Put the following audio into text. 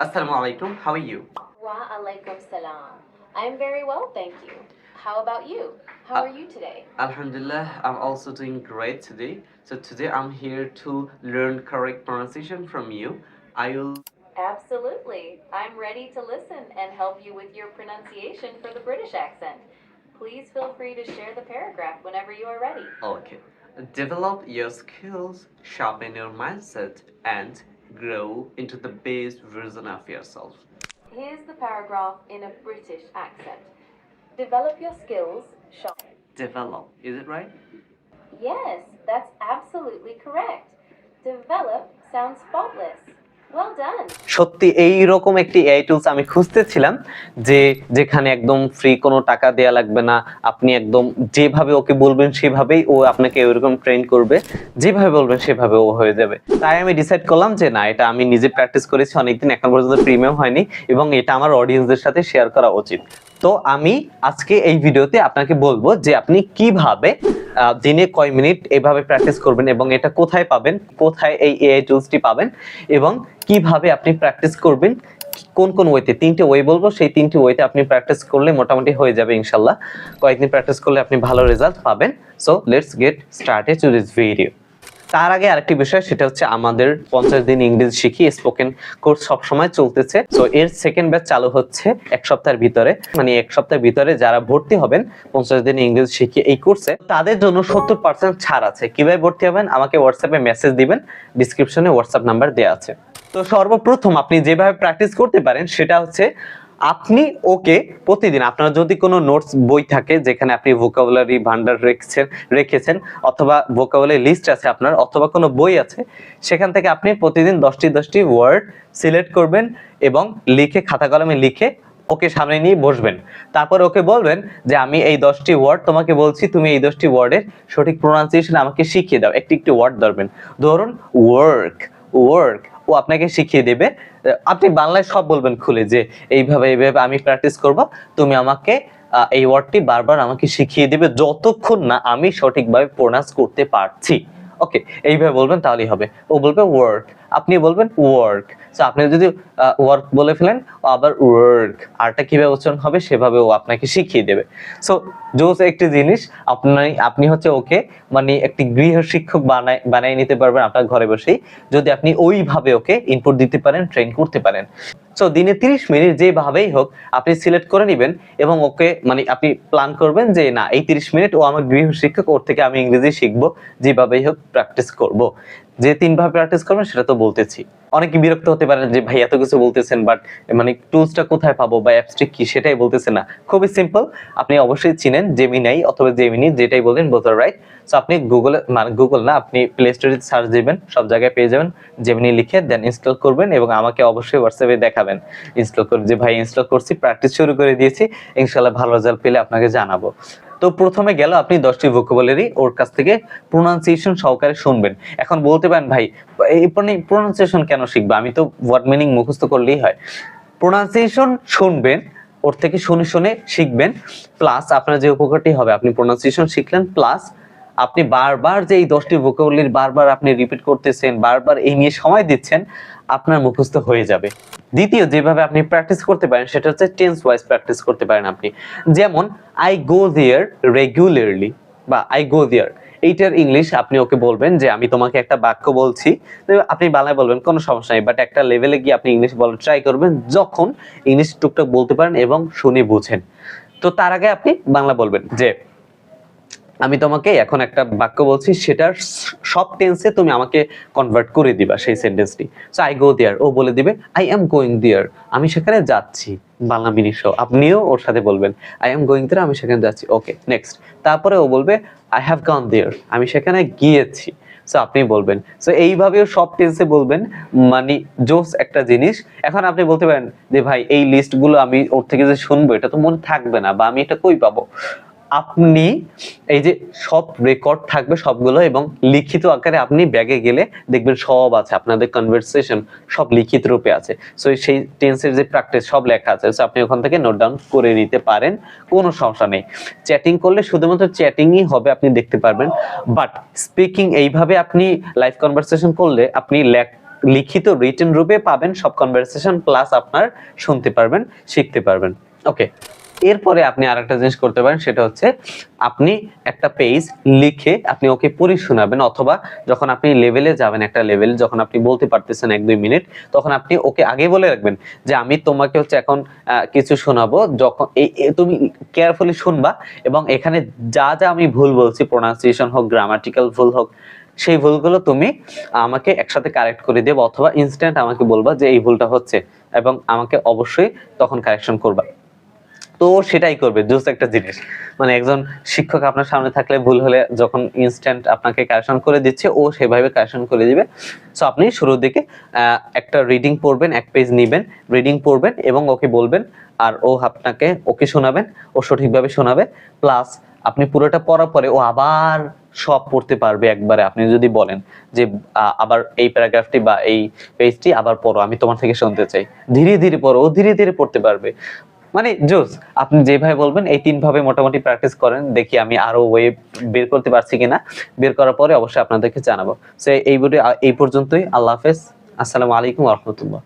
Assalamu alaikum. How are you? Wa alaikum salam. I'm very well, thank you. How about you? How Uh, are you today? Alhamdulillah, I'm also doing great today. So today I'm here to learn correct pronunciation from you. I will Absolutely. I'm ready to listen and help you with your pronunciation for the British accent. Please feel free to share the paragraph whenever you are ready. okay. Develop your skills, sharpen your mindset, and grow into the best version of yourself. Here's the paragraph in a British accent. Develop your skills, sharp. Develop, is it right? Yes, that's absolutely correct. Develop sounds faultless. সত্যি এই রকম একটি AI tools আমি খুঁজতেছিলাম যে যেখানে একদম free কোনো টাকা দেয়া লাগবে না। আপনি একদম যেভাবে ওকে বলবেন সেভাবেই ও আপনাকে ওইরকম ট্রেন করবে। যেভাবে বলবেন সেভাবে ও হয়ে যাবে। তাই আমি ডিসাইড করলাম যে না, এটা আমি নিজে প্র্যাকটিস করেছি, অনেকদিন এখন পর্যন্ত প্রিমিয়াম হয়নি এবং এটা আমার অডিয়েন্সদের সাথে শেয়ার করা উচিত। তো আমি আজকে এই ভিডিওতে আপনাকে বলব যে আপনি কীভাবে দিনে কয় মিনিট এভাবে প্র্যাকটিস করবেন এবং এটা কোথায় পাবেন, কোথায় এই এআই টুলসটি পাবেন এবং কীভাবে আপনি প্র্যাকটিস করবেন, কোন কোন ওয়েতে তিনটে ওয়ে বলব, সেই তিনটে ওয়েতে আপনি প্র্যাকটিস করলে মোটামুটি হয়ে যাবে ইনশাল্লাহ। কয়েকদিন প্র্যাকটিস করলে আপনি ভালো রেজাল্ট পাবেন। So let's get started to this video তার আগে আরেকটি বিষয়, সেটা হচ্ছে আমাদের পঞ্চাশ দিন ইংরেজি শিখি স্পোকেন কোর্স সবসময় চলতেছে। তো এর সেকেন্ড ব্যাচ চালু হচ্ছে এক সপ্তাহের ভিতরে। মানে এক সপ্তাহের ভিতরে যারা ভর্তি হবেন, পঞ্চাশ দিন ইংরেজি শিখি এই কোর্সে তাদের জন্য সত্তর পার্সেন্ট ছাড় আছে। কীভাবে ভর্তি হবেন? আমাকে হোয়াটসঅ্যাপে মেসেজ দিবেন। ডিসক্রিপশনে হোয়াটসঅ্যাপ নাম্বার দেওয়া আছে। তো সর্বপ্রথম আপনি যেভাবে প্র্যাকটিস করতে পারেন, সেটা হচ্ছে আপনি ওকে প্রতিদিন, আপনার যদি কোনো নোটস বই থাকে যেখানে আপনি ভোকাবুলারি ভান্ডার রেখেছেন রেখেছেন অথবা ভোকাবুলারি লিস্ট আছে আপনার অথবা কোনো বই আছে, সেখান থেকে আপনি প্রতিদিন দশটি দশটি ওয়ার্ড সিলেক্ট করবেন এবং লিখে, খাতা কলমে লিখে ওকে সামনে নিয়ে বসবেন। তারপর ওকে বলবেন যে, আমি এই দশটি ওয়ার্ড তোমাকে বলছি, তুমি এই দশটি ওয়ার্ডের সঠিক প্রোনাউন্সিয়েশন আমাকে শিখিয়ে দাও। একটি একটি ওয়ার্ড ধরবেন। ধরুন ওয়ার্ক ওয়ার্ক ও আপনাকে শিখিয়ে দেবে। আপনি বাংলায় সব বলবেন খুলে যে এইভাবে এইভাবে আমি প্র্যাকটিস করব। তুমি আমাকে এই ওয়ার্ডটি বারবার আমাকে শিখিয়ে দেবে যতক্ষণ না আমি সঠিকভাবে প্রোনাউন্স করতে পারছি। ওকে এইভাবে বলবেন তাহলেই হবে। ও বলবে ওয়ার্ক আপনি বলবেন ওয়ার্ক সো আপনি যদি ওয়ার্ক বলে ফেলেন, আবার ওয়ার্ক আরটা কীভাবে উচ্চারণ হবে সেভাবে ও আপনাকে শিখিয়ে দেবে। সো জোস একটি জিনিস, আপনি আপনি হচ্ছে ওকে মানে একটি গৃহ শিক্ষক বানায়, বানিয়ে নিতে পারবেন আপনার ঘরে বসেই। যদি আপনি ওইভাবে ওকে ইনপুট দিতে পারেন ট্রেন করতে পারেন। সো দিনে তিরিশ মিনিট যেভাবেই হোক, আপনি সিলেক্ট করে নেবেন এবং ওকে মানে আপনি প্ল্যান করবেন যে, না, এই তিরিশ মিনিট ও আমার গৃহ শিক্ষক, ওর থেকে আমি ইংরেজি শিখব, যেভাবেই হোক প্র্যাকটিস করব। যে তিনভাবে প্র্যাকটিস করবেন সেটা তো বলতেছি। অনেকে বিরক্ত হতে পারেন যে, ভাই, এত কিছু বলতেছেন বাট মানে টুলসটা কোথায় পাবো বা অ্যাপসটি কি? সেটাই বলতেছেন না। খুবই সিম্পল আপনি অবশ্যই চিনেন জেমিনাই অথবা জেমিনি যেটাই বলেন বোথ রাইট সো আপনি গুগলে মানে গুগল না, আপনি প্লে স্টোরে সার্চ দিবেন, সব জায়গায় পেয়ে যাবেন জেমিনি লিখে দেন ইনস্টল করবেন এবং আমাকে অবশ্যই হোয়াটসঅ্যাপে দেখাবেন। ইনস্টল করে, যে, ভাই ইনস্টল করছি প্র্যাকটিস শুরু করে দিয়েছি ইনশাল্লাহ ভালো রেজাল্ট পেলে আপনাকে জানাব। তো প্রথমে গেল আপনি দশটি ভোকাবুলারি ওর কাছ থেকে প্রোনাউন্সিয়েশন সহকারে শুনবেন। এখন বলতে পারেন, ভাই এই প্রোনাউন্সিয়েশন কেন শিখবে? আমি তো ওয়ার্ড মিনিং মুখস্থ করলেই হয়। প্রোনাউন্সিয়েশন শুনবেন, ওর থেকে শুনে শুনে শিখবেন প্লাস আপনার যে উপকারটি হবে, আপনি প্রোনাউন্সিয়েশন শিখলেন প্লাস আপনি বারবার যে এই দশটি ভোকাবুলারি বারবার আপনি রিপিট করতেছেন, বারবার এই নিয়ে সময় দিচ্ছেন, আপনার মুখস্থ হয়ে যাবে। দ্বিতীয়, যেভাবে আপনি প্র্যাকটিস করতে পারেন, সেটা হচ্ছে টেন্স ওয়াইজ প্র্যাকটিস করতে পারেন আপনি। যেমন আই গো দেয়ার রেগুলারলি বা আই গো দিয়ার এইটার ইংলিশ আপনি ওকে বলবেন যে আমি তোমাকে একটা বাক্য বলছি। আপনি বাংলায় বলবেন, কোনো সমস্যা নেই বাট একটা লেভেলে গিয়ে আপনি ইংলিশ বলার ট্রাই করবেন, যখন ইংলিশ টুকটাক বলতে পারেন এবং শুনে বুঝেন। তো তার আগে আপনি বাংলা বলবেন যে আমি তোমাকে এখন একটা বাক্য বলছি, সেটার সব টেন্সে তুমি আমাকে কনভার্ট করে দিবা সেই সেন্টেন্সটি সো আই গো দেয়ার ও বলে দিবে আই এম গোয়িং দেয়ার আমি সেখানে যাচ্ছি। বাংলা সহ আপনিও ওর সাথে বলবেন আই এম গোয়িং দেয়ার আমি সেখানে যাচ্ছি। ওকে নেক্সট তারপরে ও বলবে আই হ্যাভ গন দেয়ার আমি সেখানে গিয়েছি। সো আপনি বলবেন। সো এইভাবেও সব টেন্সে বলবেন মানে জোস একটা জিনিস। এখন আপনি বলতে পারেন যে, ভাই, এই লিস্টগুলো আমি ওর থেকে যে শুনব, এটা তো মনে থাকবে না, বা আমি এটা কই পাবো? আপনি এই যে সব রেকর্ড থাকবে সবগুলো এবং লিখিত আকারে আপনি ব্যাগে গেলে দেখবেন সব আছে, আপনাদের কনভারসেশন সব লিখিত রূপে আছে। সো সেই টেন্সের যে প্র্যাকটিস সব লেখা আছে। সো আপনি ওখান থেকে নোট ডাউন করে নিতে পারেন, কোনো সমস্যা নেই। চ্যাটিং করলে শুধুমাত্র চ্যাটিংই হবে, আপনি দেখতে পারবেন। বাট স্পিকিং এইভাবে আপনি লাইভ কনভারসেশন করলে আপনি লেখ, লিখিত রিটেন রূপে পাবেন, সব কনভারসেশন প্লাস আপনার শুনতে পারবেন, শিখতে পারবেন। ওকে এরপরে আপনি আরেকটা জিনিস করতে পারেন, সেটা হচ্ছে আপনি একটা পেজ লিখে আপনি ওকে পড়ি শোনাবেন, অথবা যখন আপনি লেভেলে যাবেন, একটা লেভেল যখন আপনি বলতে পারতেছেন এক দুই মিনিট তখন আপনি ওকে আগে বলে রাখবেন যে আমি তোমাকে হচ্ছে এখন কিছু শোনাবো, যখন এই তুমি কেয়ারফুলি শুনবা এবং এখানে যা যা আমি ভুল বলছি প্রোনাউন্সিয়েশন হোক গ্রামাটিক্যাল ভুল হোক, সেই ভুলগুলো তুমি আমাকে একসাথে কারেক্ট করে দেবে, অথবা ইনস্ট্যান্ট আমাকে বলবা যে এই ভুলটা হচ্ছে এবং আমাকে অবশ্যই তখন কারেকশন করবা। তো সেটাই করবে জোস একটা জিনিস। মানে একজন শিক্ষক আপনার সামনে থাকলে ভুল হলে যখন ইনস্ট্যান্ট আপনাকে কারেকশন করে দিচ্ছে, ও সেভাবে কারেকশন করে দিবে। সো আপনি শুরুর দিকে একটা রিডিং পড়বেন, এক পেজ নেবেন রিডিং পড়বেন এবং ওকে বলবেন, আর ও আপনাকে, ওকে শোনাবেন, ও সঠিকভাবে শোনাবে। প্লাস আপনি পুরোটা পড়ার পরে ও আবার সব পড়তে পারবে একবারে। আপনি যদি বলেন যে আবার এই প্যারাগ্রাফটি বা এই পেজটি আবার পড়ো, আমি তোমার থেকে শুনতে চাই। ধীরে ধীরে পড়ো, ও ধীরে ধীরে পড়তে পারবে। মানে জোস, আপনি যেভাবে বলবেন, এই তিন ভাবে মোটামুটি প্র্যাকটিস করেন, দেখি আমি আরও ওয়ে বের করতে পারছি কিনা। বের করার পরে অবশ্যই আপনাদেরকে জানাব। সো এই ভিডিও এই পর্যন্তই। আল্লাহ হাফেজ। আসসালামু আলাইকুম রহমতুল্লাহ।